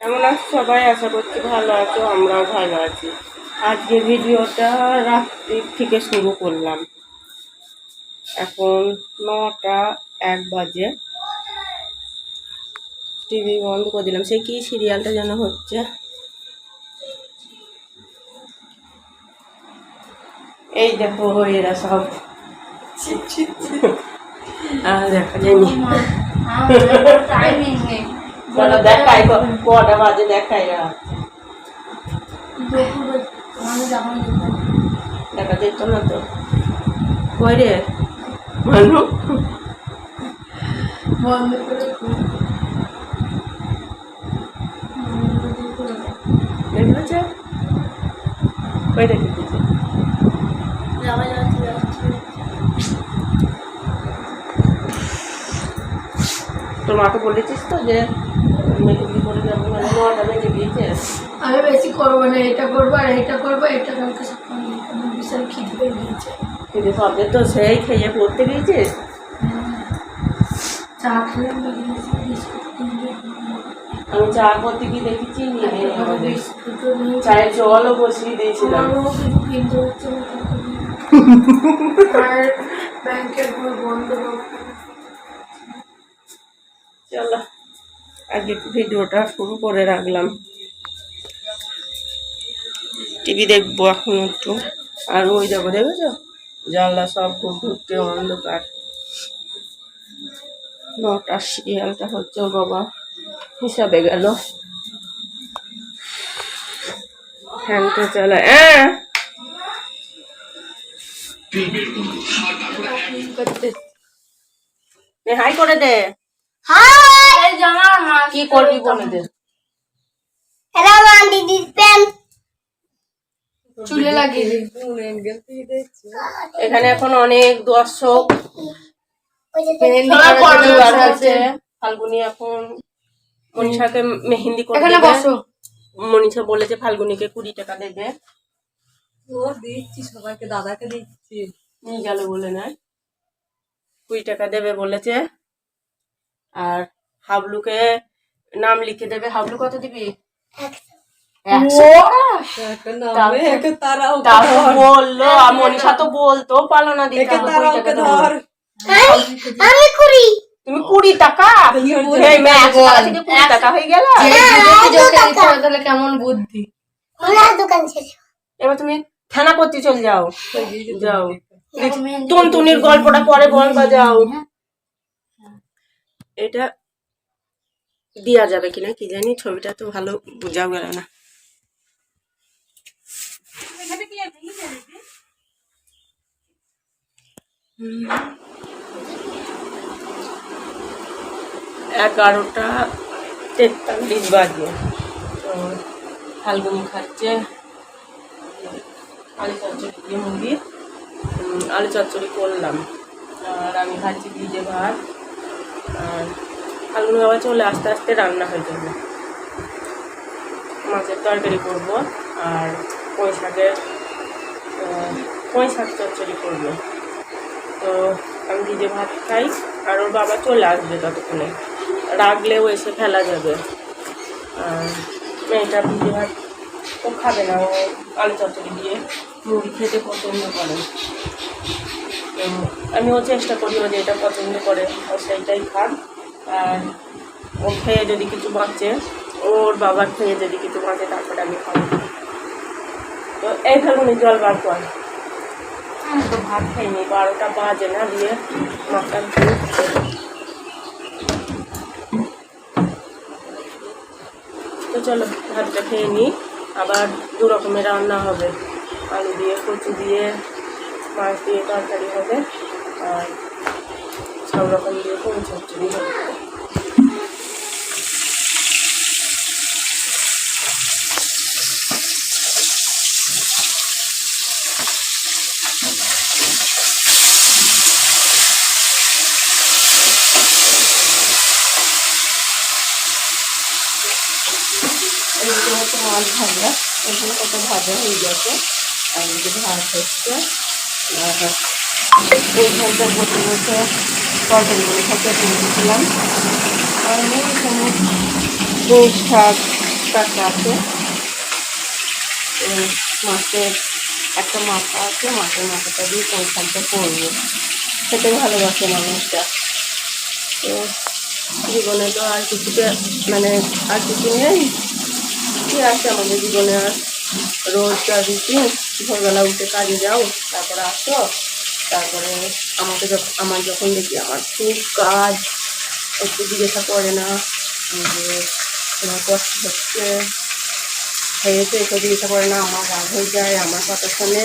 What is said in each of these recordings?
কেমন আছো সবাই? আশা করছি ভালো আছো আমরাও ভালো আছি। আজকে ভিডিওটা রাত্রির থেকে শুরু করলাম। এখন নটা এক বাজে। টিভি বন্ধ করে দিলাম। সে কি সিরিয়ালটা যেন হচ্ছে? এই দেখো এরা সব। আর দেখা যায়নি। টাইমিং নেই। বলো দেখাই কটা বাজে দেখাই দেখা যেত না তো। কই রে? মানু। কই তোর মাকে বলেছিস তো যে করে যাব মানে আমি বেশি করব না এটা করব আর এটা করব এটা কালকে সকালে বিশাল খিদে পেয়ে গিয়েছে। কিন্তু সবে তো সেই খেয়ে পড়তে গিয়েছিস চা খেলাম আমি চা করতে গিয়ে দেখেছি চায়ের জলও বসিয়ে দিয়েছিলাম। আর ব্যাংকের বন্ধ চলো। আজকে ভিডিওটা শুরু করে রাখলাম। টিভি দেখব এখন একটু। আর ওই দেখো দেখেছ? জানলা সব খুব ঢুকতে অন্ধকার। নটা সিরিয়ালটা হচ্ছে বাবা হিসাবে গেল। ফ্যানটা চালা। হ্যাঁ হাই করে দে। কি করবি হ্যালো প্যান চুলে লাগিয়ে এখানে এখন অনেক দর্শক। ফাল্গুনি এখন মনীষাকে মেহেন্দি করে এখানে মনীষা বলেছে ফাল্গুনিকে কুড়ি টাকা দেবে। ও দিচ্ছি সবাইকে দাদাকে দিচ্ছি। নিয়ে গেল বলে নাই। কুড়ি টাকা দেবে বলেছে। আর হাবলুকে নাম লিখে দেবে। হাবলু কত দিবি? একশো। একটা নামে একে তারা ওকে তাও ধর। বলল মনীষা তো বলতো পালো না দিতে একে হবে তারা কুড়ি ওকে টাকা দেবো। ধর। আমি কুড়ি। তুমি কুড়ি টাকা? কুড়ি হয়ে গেল? কেমন বুদ্ধি? এবার তুমি থানা করতে চলে যাও। যাও। টুনটুনির গল্পটা পরে বলবা যাও এটা দেওয়া যাবে কিনা কি জানি, ছবিটা তো ভালো বোঝাও গেল না। এগারোটা তেতাল্লিশ বাজে। তো ফাল্গুনি খাচ্ছে আলু চচ্চড়ি মুরগি। আলু চচ্চড়ি করলাম। আর আমি খাচ্ছি ভিজে ভাত। ফাল্গুনি বাবা চলে আস্তে আস্তে রান্না হয়ে যাবে। মাছের তরকারি করব আর পুঁই শাকের পুঁই শাক চচ্চড়ি করব। তো আমি ভিজে ভাত খাই আর ওর বাবা চলে আসবে ততক্ষণে। রাখলেও এসে ফেলা যাবে। আর মেয়েটা ভিজে ভাত ও খাবে না, ও আলু চচ্চড়ি দিয়ে মুড়ি খেতে পছন্দ করে। আমিও চেষ্টা করি ও যেটা পছন্দ করে, ও সেইটাই খাক। আর ও খেয়ে যদি কিছু বাঁচে, ওর বাবার খেয়ে যদি কিছু বাঁচে, তারপরে আমি খাব। তো এই ফাল্গুনি জল বার কর। তো ভাত খাইনি, বারোটা বাজে না দিয়ে মাথা ধুয়ে তো চলো, ভাতটা খেয়ে নিই আবার দু রকমের রান্না হবে। আলু দিয়ে কচু দিয়ে মাছ দিয়ে তরকারি হবে। আর সব রকম দিয়ে কোন চচ্চড়ি হবে। এদিকে হচ্ছে মাছ ভাজা। এখানে কত ভাজা হয়ে গেছে। আর এদিকে ভাত হচ্ছে। আর এইখানটা বসে বসে তরকারিগুলো দিয়েছিলাম আর আমি এখানে টাকা আছে এই মাছের একটা মাথা আছে মাছের মাথাটা দিয়ে কোন শাকটা করব খেতে ভালোবাসে মানুষটা তো জীবনে তো আর কিছুতে মানে আর কিছু নেই কি আছে আমাদের জীবনে আর রোজকার রুটিন ভোরবেলা উঠে কাজে যাও, তারপরে আসো, তারপরে আমাকে যখন আমার যখন দেখি আমার খুব কাজ, একটু জিজ্ঞাসা করে না যে তোমার কষ্ট হচ্ছে খেয়েছে একটু জিজ্ঞাসা করে না, আমার রাগ হয়ে যায়, আমার কথা শুনে,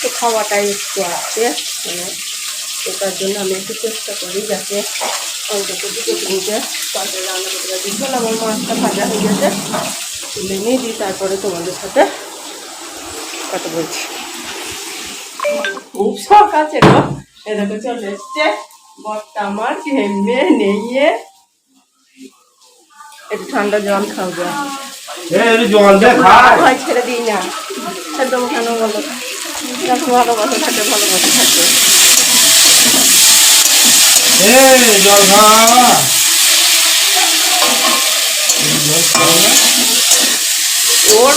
তো খাওয়াটাই একটু আছে মানে জন্য আমি একটু চেষ্টা করি যাতে অন্তত দুটো তিনটে তরকারি রান্না করতে পারি। আমার মাছটা ভাজা হয়ে গেছে। তুলে নিয়ে দিই তারপরে তোমাদের সাথে কথা বলছি। খুব শখ আছে গো এরকম চলে এসছে। বরটা আমার ঘেমে নেইয়ে একটু ঠান্ডা জল খাও গো জল খায় ভয় ছেড়ে দিই না। একদম কেন বলো? ভালোবাসা থাকে ভালোবাসা থাকে। জল ওর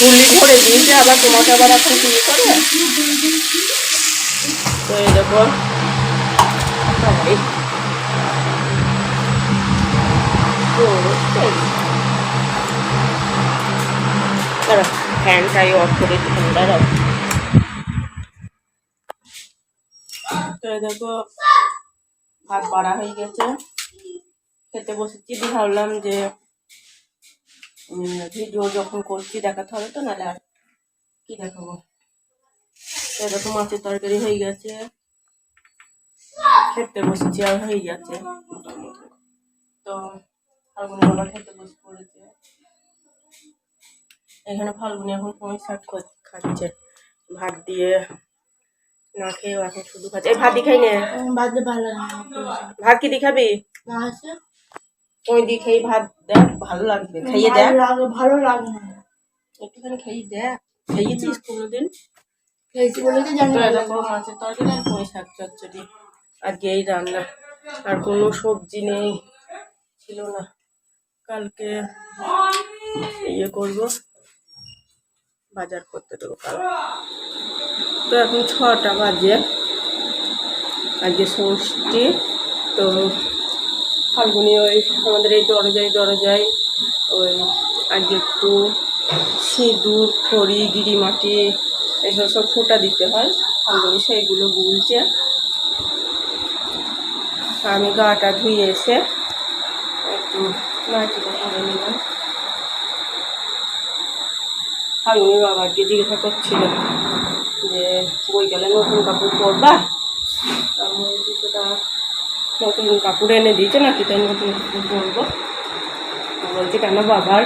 গুলি ধরে দিয়েছে, আবার তোমাকে আবার এখন গুলি করে তো এই দেখো। ফ্যানটাই অফ করে দেখো, ভাত বাড়া হয়ে গেছে। খেতে বসেছি। ভাবলাম যে ভিডিও যখন করছি দেখাতে হবে তো নাহলে আর কি দেখাবো? এরকম মাছের তরকারি হয়ে গেছে। খেতে বসেছি আর হয়ে গেছে তো ফাল্গুনি বাবা খেতে বসে পড়েছে। এখানে ফাল্গুনি এখন পুঁই শাক খাচ্ছে। ভাত দিয়ে না খেয়ে এখন শুধু খাচ্ছে। এই ভাত দি খাই নে। বাজে ভালো ভাত কি দি খাবি? না আছে। ওই দি খেয়ে ভাত দেখ ভালো লাগবে। খাইয়ে দেখ। ভালো লাগে ভালো লাগে না। একটুখানি খাইয়ে দেখ। খাইয়েছিস কোনোদিন? খেয়েছি বলে তো জানি এরকম মাছের তরকারি আর পুঁই শাক চচ্চড়ি? আজকে এই রান্না। আর কোনো সবজি নেই ছিল না। কালকে ইয়ে করব বাজার করতে দেবো কাল। তো এখন ছটা বাজে। আজকে ষষ্ঠী তো ফাল্গুনি ওই আমাদের এই দরজায় দরজায় ওই আজকে একটু সিঁদুর, খড়ি গিরি মাটি এগুলো সব ফোঁটা দিতে হয়, ফাল্গুনি সেইগুলো গুলছে। আমি গাটা ধুয়ে এসে একটু নাইটিটা করে নিলাম। ফাল্গুনি বাবাকে জিজ্ঞাসা করছিল যে বইকালে নতুন কাপড় পরবা? আমি সেটা নতুন কাপড় এনে দিয়েছে নাকি তাই নতুন কাপড় পরবো? বলছি, কেন বাবার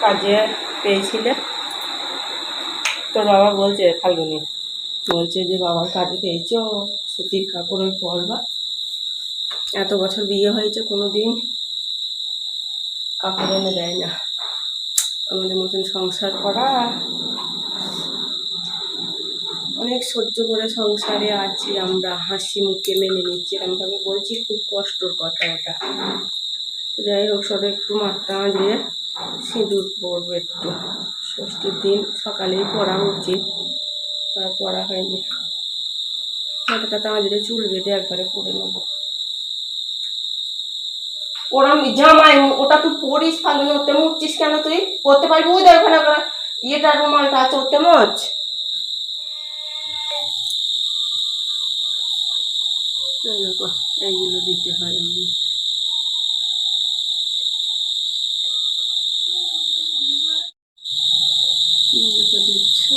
কাজে পেয়েছিলে? তোর বাবা বলছে, ফাল্গুনি। বলছে যে, বাবার কাজে পেয়েছ সুতির কাপড় ওই পরবা। এত বছর বিয়ে হয়েছে কোনো দিন কাপড় এনে দেয় না। আমাদের মতন সংসার করা অনেক সহ্য করে সংসারে আছি আমরা, হাসি মুখে মেনে নিচ্ছি এরকমভাবে বলছি, খুব কষ্টর কথা ওটা। তো যাই হোক, সব একটু মাথা আঁচড়ে সিঁদুর পরবো একটু। ষষ্ঠীর দিন সকালেই পরা উচিত, তার পরা হয়নি। মাথাটা চুল বেঁধে একবারে পরে নেব। ওরম জামাই, ওটা তুই পরিস ফালুনি ওতে মুছছিস কেন তুই? পরতে পারবি ওই দেখ ওখানে ইয়েটা রুমালটা আছে ওতে মোচ এই দেখো এইগুলো দিতে হয় আমি দিচ্ছি।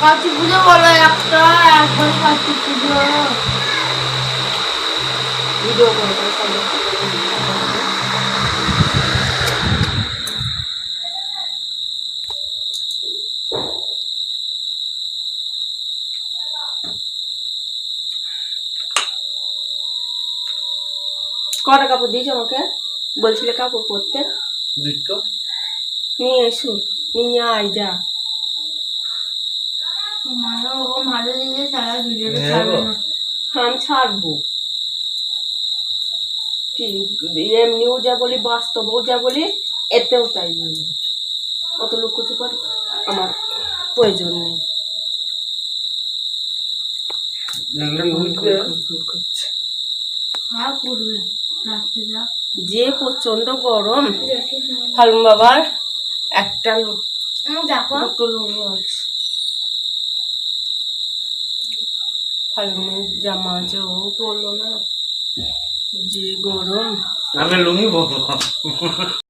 কার্তিক পুজো বলো একটা একবার কার্তিক পুজো। ভিডিও করে করে সব কটা কাপড় দিয়েছ আমাকে? বলছিলে কাপড় পরতে। দুটো। নিয়ে এসো নিয়ে আয় যা। হ্যাঁ আমি ছাড়বো। কি এমনিও যা বলি বাস্তবও যা বলি এতেও তাই বলি। অত লোক করতে পারি আমার প্রয়োজন নেই। হ্যাঁ করবে। যা যে প্রচণ্ড গরম ফালুন বাবার একটা দুটো লুঙ্গি আছে। জামা আছে ও বলল না। যে গরম। আমি লুঙ্গি পরবো।